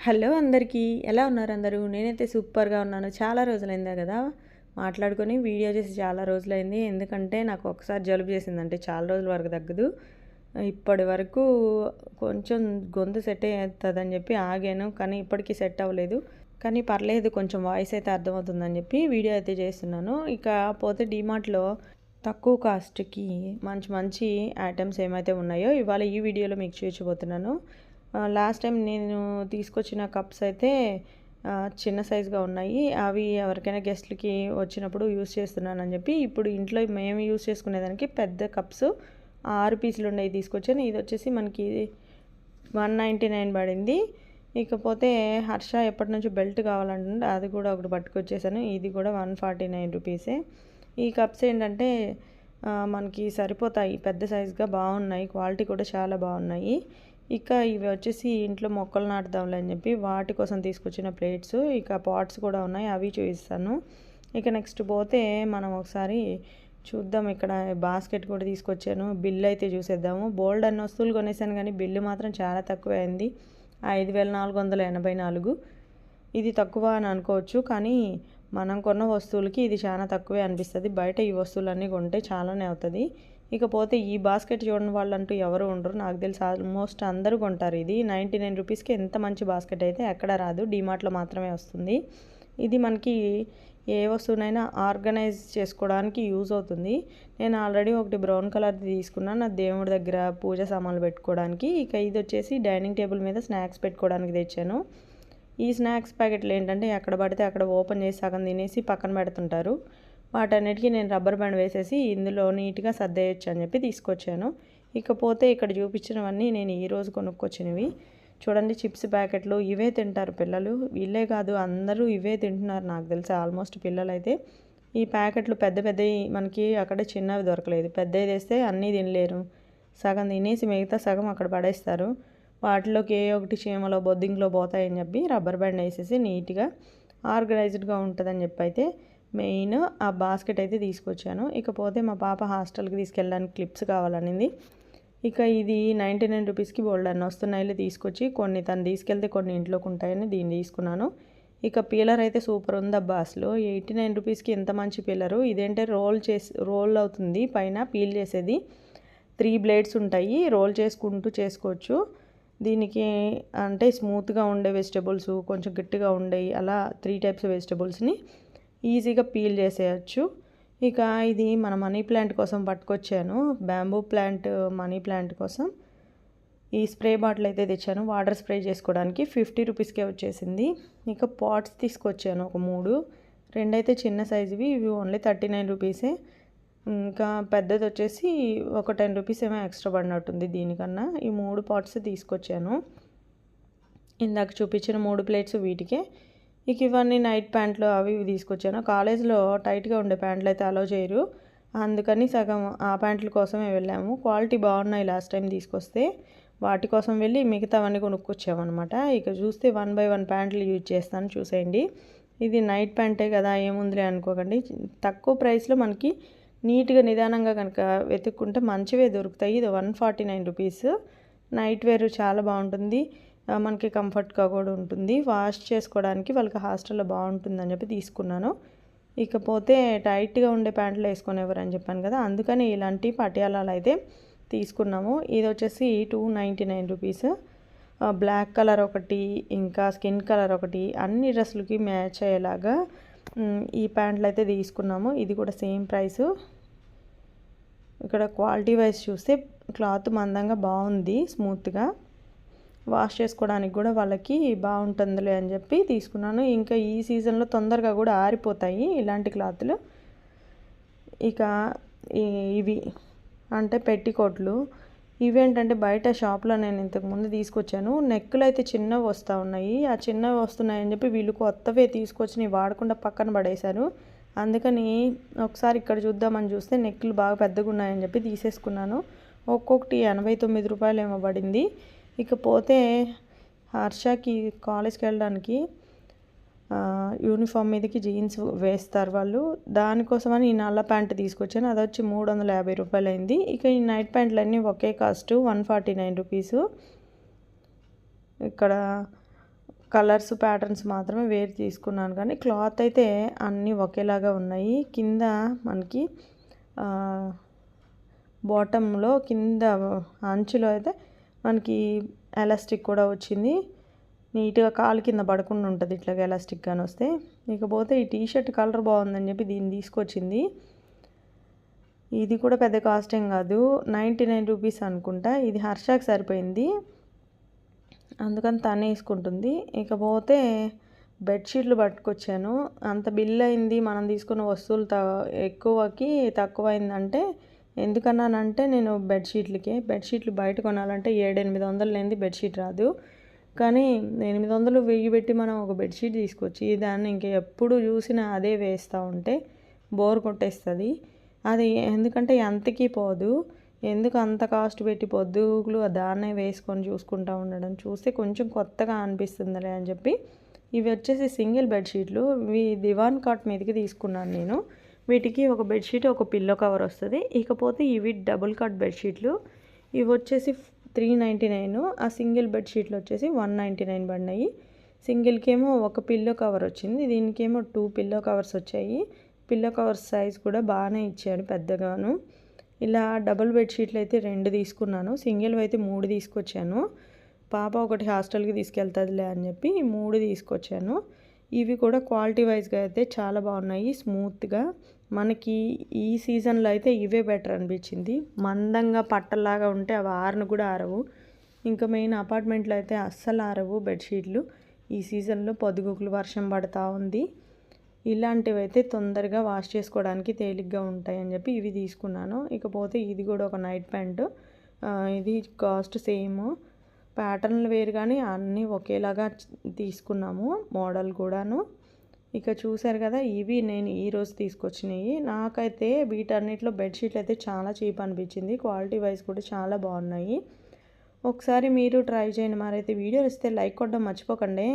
Hello అందరికీ ఎలా ఉన్నారు అందరూ? నేనైతే సూపర్గా ఉన్నాను. చాలా రోజులైందా కదా? మాట్లాడుకొని వీడియో చేసి చాలా రోజులైంది. ఎందుకంటే నాకు ఒకసారి జలుబు చేసిందంటే చాలా రోజుల వరకు తగ్గదు. ఇప్పటి వరకు కొంచెం గొంతు సెట్ అవుతుందని చెప్పి ఆగాను. కానీ ఇప్పటికీ సెట్ అవ్వలేదు. కానీ పర్లేదు కొంచెం వాయిస్ అయితే అర్థమవుతుందని చెప్పి వీడియో అయితే చేస్తున్నాను. ఇక పోతే డిమార్ట్లో తక్కువ కాస్ట్కి మంచి మంచి ఐటమ్స్ ఏమైతే ఉన్నాయో ఇవాళ ఈ వీడియోలో మీకు చూపించబోతున్నాను. లాస్ట్ టైం నేను తీసుకొచ్చిన కప్స్ అయితే చిన్న సైజుగా ఉన్నాయి. అవి ఎవరికైనా గెస్ట్లకి వచ్చినప్పుడు యూస్ చేస్తున్నానని చెప్పి ఇప్పుడు ఇంట్లో మేము యూస్ చేసుకునేదానికి పెద్ద కప్స్ ఆరు పీసులు ఉన్నాయి తీసుకొచ్చాను. ఇది వచ్చేసి మనకి వన్ నైంటీ నైన్ పడింది. ఇకపోతే హర్ష ఎప్పటి నుంచో బెల్ట్ కావాలంటుంటే అది కూడా ఒకటి పట్టుకొచ్చేసాను. ఇది కూడా వన్ ఫార్టీ నైన్ రూపీసే. ఈ కప్స్ ఏంటంటే మనకి సరిపోతాయి. పెద్ద సైజుగా బాగున్నాయి. క్వాలిటీ కూడా చాలా బాగున్నాయి. ఇక ఇవి వచ్చేసి ఇంట్లో మొక్కలు నాటుదాంలే అని చెప్పి వాటి కోసం తీసుకొచ్చిన ప్లేట్స్ ఇక పాట్స్ కూడా ఉన్నాయి అవి చూపిస్తాను. ఇక నెక్స్ట్ పోతే మనం ఒకసారి చూద్దాం. ఇక్కడ బాస్కెట్ కూడా తీసుకొచ్చాను. బిల్ అయితే చూసేద్దాము. బోల్డ్ అన్ని వస్తువులు కొనేసాను కానీ బిల్లు మాత్రం చాలా తక్కువ అయింది. ఐదు వేల నాలుగు వందల ఎనభై నాలుగు. ఇది తక్కువ అని అనుకోవచ్చు కానీ మనం కొన్న వస్తువులకి ఇది చాలా తక్కువే అనిపిస్తుంది. బయట ఈ వస్తువులన్నీ కొంటే చాలానే అవుతుంది. ఇకపోతే ఈ బాస్కెట్ చూడని వాళ్ళంటూ ఎవరు ఉండరు. నాకు తెలిసి ఆల్మోస్ట్ అందరూ కొంటారు ఇది. నైంటీ నైన్ రూపీస్కి ఎంత మంచి బాస్కెట్ అయితే ఎక్కడ రాదు. డిమార్ట్లో మాత్రమే వస్తుంది. ఇది మనకి ఏ వస్తువునైనా ఆర్గనైజ్ చేసుకోవడానికి యూజ్ అవుతుంది. నేను ఆల్రెడీ ఒకటి బ్రౌన్ కలర్ తీసుకున్నాను నా దేవుడి దగ్గర పూజ సామాన్లు పెట్టుకోవడానికి. ఇక ఇది వచ్చేసి డైనింగ్ టేబుల్ మీద స్నాక్స్ పెట్టుకోవడానికి తెచ్చాను. ఈ స్నాక్స్ ప్యాకెట్లు ఏంటంటే ఎక్కడ పడితే అక్కడ ఓపెన్ చేసి సగం తినేసి పక్కన పెడుతుంటారు. వాటన్నిటికీ నేను రబ్బర్ బ్యాండ్ వేసేసి ఇందులో నీట్గా సర్దేయచ్చు అని చెప్పి తీసుకొచ్చాను. ఇకపోతే ఇక్కడ చూపించినవన్నీ నేను ఈరోజు కొనుక్కొచ్చినవి. చూడండి చిప్స్ ప్యాకెట్లు ఇవే తింటారు పిల్లలు. వీళ్ళే కాదు అందరూ ఇవే తింటున్నారు నాకు తెలిసి ఆల్మోస్ట్ పిల్లలైతే. ఈ ప్యాకెట్లు పెద్ద పెద్దవి మనకి అక్కడ చిన్నవి దొరకలేదు. పెద్దవి తెస్తే అన్నీ తినలేరు. సగం తినేసి మిగతా సగం అక్కడ పడేస్తారు. వాటిలోకి ఏ ఒకటి చీమలో బొద్దింగ్లో పోతాయని చెప్పి రబ్బర్ బ్యాండ్ వేసేసి నీట్గా ఆర్గనైజ్డ్గా ఉంటుందని చెప్పి అయితే మెయిన్ ఆ బాస్కెట్ అయితే తీసుకొచ్చాను. ఇకపోతే మా పాప హాస్టల్కి తీసుకెళ్ళడానికి క్లిప్స్ కావాలనింది. ఇక ఇది నైంటీ నైన్ రూపీస్కి బోల్డ్ అన్న వస్తున్నాయి తీసుకొచ్చి కొన్ని తను తీసుకెళ్తే కొన్ని ఇంట్లోకి ఉంటాయని దీన్ని తీసుకున్నాను. ఇక పీలర్ అయితే సూపర్ ఉంది అబ్బా అసలు ఎయిటీ నైన్ రూపీస్కి ఎంత మంచి పీలరు ఇదేంటే రోల్ చేసి రోల్ అవుతుంది. పైన పీల్ చేసేది. త్రీ బ్లేడ్స్ ఉంటాయి. రోల్ చేసుకుంటూ చేసుకోవచ్చు. దీనికి అంటే స్మూత్గా ఉండే వెజిటబుల్స్ కొంచెం గట్టిగా ఉండేవి అలా త్రీ టైప్స్ వెజిటబుల్స్ని ఈజీగా పీల్ చేసేయచ్చు. ఇక ఇది మన మనీ ప్లాంట్ కోసం పట్టుకొచ్చాను. బ్యాంబూ ప్లాంట్ మనీ ప్లాంట్ కోసం. ఈ స్ప్రే బాటిల్ అయితే తెచ్చాను. వాటర్ స్ప్రే చేసుకోవడానికి ఫిఫ్టీ రూపీస్కే వచ్చేసింది. ఇక పాట్స్ తీసుకొచ్చాను ఒక మూడు. రెండైతే చిన్న సైజువి ఇవి ఓన్లీ థర్టీ నైన్ రూపీసే. ఇంకా పెద్దది వచ్చేసి ఒక టెన్ రూపీస్ ఏమో ఎక్స్ట్రా పడినట్టుంది దీనికన్నా. ఈ మూడు పాట్స్ తీసుకొచ్చాను. ఇందాక చూపించిన మూడు ప్లేట్స్ వీటికే. ఇక ఇవన్నీ నైట్ ప్యాంట్లు అవి ఇవి తీసుకొచ్చాను. కాలేజ్లో టైట్గా ఉండే ప్యాంట్లు అయితే అలో చేయరు. అందుకని సగం ఆ ప్యాంట్ల కోసమే వెళ్ళాము. క్వాలిటీ బాగున్నాయి లాస్ట్ టైం తీసుకొస్తే. వాటి కోసం వెళ్ళి మిగతావన్నీ కొనుక్కొచ్చామన్నమాట. ఇక చూస్తే వన్ బై వన్ ప్యాంట్లు యూజ్ చేస్తాను చూసేయండి. ఇది నైట్ ప్యాంటే కదా ఏముందిలే అనుకోకండి. తక్కువ ప్రైస్లో మనకి నీట్గా నిదానంగా కనుక వెతుక్కుంటే మంచివే దొరుకుతాయి. ఇది one forty nine rupees. Night wear చాలా బాగుంటుంది. మనకి కంఫర్ట్గా కూడా ఉంటుంది. వాష్ చేసుకోవడానికి వాళ్ళకి హాస్టల్లో బాగుంటుందని చెప్పి తీసుకున్నాను. ఇకపోతే టైట్గా ఉండే ప్యాంట్లు వేసుకునేవారు అని చెప్పాను కదా అందుకని ఇలాంటి పటియాలాలు అయితే తీసుకున్నాము. ఇది వచ్చేసి two ninety nine rupees black colour ఒకటి ఇంకా స్కిన్ కలర్ ఒకటి అన్ని డ్రెస్సులకి మ్యాచ్ అయ్యేలాగా ఈ ప్యాంట్లు అయితే తీసుకున్నాము. ఇది కూడా సేమ్ ప్రైస్. ఇక్కడ క్వాలిటీ వైజ్ చూస్తే క్లాత్ మందంగా బాగుంది స్మూత్గా. వాష్ చేసుకోవడానికి కూడా వాళ్ళకి బాగుంటుందిలే అని చెప్పి తీసుకున్నాను. ఇంకా ఈ సీజన్లో తొందరగా కూడా ఆరిపోతాయి ఇలాంటి క్లాత్లు. ఇక ఈ- ఇవి అంటే పెట్టికోట్లు. ఇవేంటంటే బయట షాప్లో నేను ఇంతకుముందు తీసుకొచ్చాను. నెక్కులు అయితే చిన్నవి వస్తూ ఉన్నాయి. ఆ చిన్నవి వస్తున్నాయని చెప్పి వీళ్ళు కొత్తవే తీసుకొచ్చి నీ వాడకుండా పక్కన పడేశారు. అందుకని ఒకసారి ఇక్కడ చూద్దామని చూస్తే నెక్కులు బాగా పెద్దగా ఉన్నాయని చెప్పి తీసేసుకున్నాను. ఒక్కొక్కటి ఎనభై తొమ్మిది రూపాయలు ఏమో పడింది. ఇకపోతే హర్షకి కాలేజ్కి వెళ్ళడానికి యూనిఫామ్ మీదకి జీన్స్ వేస్తారు వాళ్ళు. దానికోసమని ఈ నల్ల ప్యాంట్ తీసుకొచ్చాను. అది వచ్చి మూడు వందల యాభై రూపాయలు అయింది ఇక ఈ నైట్ ప్యాంట్లు అన్నీ ఒకే cost one forty nine rupees. ఇక్కడ కలర్స్ ప్యాటర్న్స్ మాత్రమే వేరు తీసుకున్నాను. కానీ క్లాత్ అయితే అన్నీ ఒకేలాగా ఉన్నాయి. కింద మనకి బాటంలో కింద అంచులో అయితే మనకి ఎలాస్టిక్ కూడా వచ్చింది. నీట్గా కాలు కింద పడకుండా ఉంటుంది ఇట్లా ఎలాస్టిక్ కానీ వస్తే. ఇకపోతే ఈ టీషర్ట్ కలర్ బాగుందని చెప్పి దీన్ని తీసుకొచ్చింది. ఇది కూడా పెద్ద కాస్ట్ ఏం కాదు. నైంటీ నైన్ రూపీస్ అనుకుంటా. ఇది హర్షాకి సరిపోయింది. అందుకని తనే వేసుకుంటుంది ఇకపోతే బెడ్షీట్లు పట్టుకొచ్చాను. అంత బిల్ అయింది. మనం తీసుకున్న వస్తువులు త ఎక్కువకి తక్కువ అయిందంటే ఎందుకన్నానంటే నేను బెడ్షీట్లకి బెడ్షీట్లు బయట కొనాలంటే ఏడెనిమిది వందలు లేనిది బెడ్షీట్ రాదు. కానీ ఎనిమిది వందలు వెయ్యి పెట్టి మనం ఒక బెడ్షీట్ తీసుకొచ్చి దాన్ని ఇంక ఎప్పుడు చూసినా అదే వేస్తూ ఉంటే బోర్ కొట్టేస్తుంది. అది ఎందుకంటే ఎంతకీ పోదు. ఎందుకు అంత కాస్ట్ పెట్టి పొద్దుగులు దాన్నే వేసుకొని చూసుకుంటూ ఉండడం చూస్తే కొంచెం కొత్తగా అనిపిస్తుందిలే అని చెప్పి. ఇవి వచ్చేసి సింగిల్ బెడ్షీట్లు. ఇవి దివాన్ కాట్ మీదకి తీసుకున్నాను నేను. వీటికి ఒక బెడ్షీట్ ఒక పిల్లో కవర్ వస్తుంది. ఇకపోతే ఇవి డబుల్ కట్ బెడ్షీట్లు. ఇవి వచ్చేసి త్రీ నైంటీ నైన్. ఆ సింగిల్ బెడ్షీట్లు వచ్చేసి వన్ నైంటీ నైన్ పడినాయి. సింగిల్కేమో ఒక పిల్లో కవర్ వచ్చింది. దీనికేమో టూ పిల్లో కవర్స్ వచ్చాయి. పిల్లో కవర్స్ సైజ్ కూడా బాగానే ఇచ్చాడు పెద్దగాను. ఇలా డబుల్ బెడ్షీట్లు అయితే రెండు తీసుకున్నాను. సింగిల్ అయితే మూడు తీసుకొచ్చాను. పాప ఒకటి హాస్టల్కి తీసుకెళ్తుందిలే అని చెప్పి మూడు తీసుకొచ్చాను. ఇవి కూడా క్వాలిటీ వైజ్గా అయితే చాలా బాగున్నాయి స్మూత్గా. మనకి ఈ సీజన్లో అయితే ఇవే బెటర్ అనిపించింది. మందంగా పట్టలాగా ఉంటే అవి ఆరను కూడా ఆరవు. ఇంకా మెయిన్ అపార్ట్మెంట్లో అయితే అస్సలు ఆరవు బెడ్షీట్లు. ఈ సీజన్లో పొదుగుకులు వర్షం పడతా ఉంది. ఇలాంటివి అయితే తొందరగా వాష్ చేసుకోవడానికి తేలిగ్గా ఉంటాయని చెప్పి ఇవి తీసుకున్నాను. ఇకపోతే ఇది కూడా ఒక నైట్ ప్యాంటు. ఇది కాస్ట్ సేమ్. ప్యాటర్న్లు వేరు కానీ అన్నీ ఒకేలాగా తీసుకున్నాము మోడల్ కూడాను. ఇక చూసారు కదా ఇవి నేను ఈరోజు తీసుకొచ్చినాయి. నాకైతే వీటన్నిటిలో బెడ్షీట్లు అయితే చాలా చీప్ అనిపించింది. క్వాలిటీ వైజ్ కూడా చాలా బాగున్నాయి. ఒకసారి మీరు ట్రై చేయండి. మరైతే వీడియో ఇస్తే లైక్ కొట్టడం మర్చిపోకండి.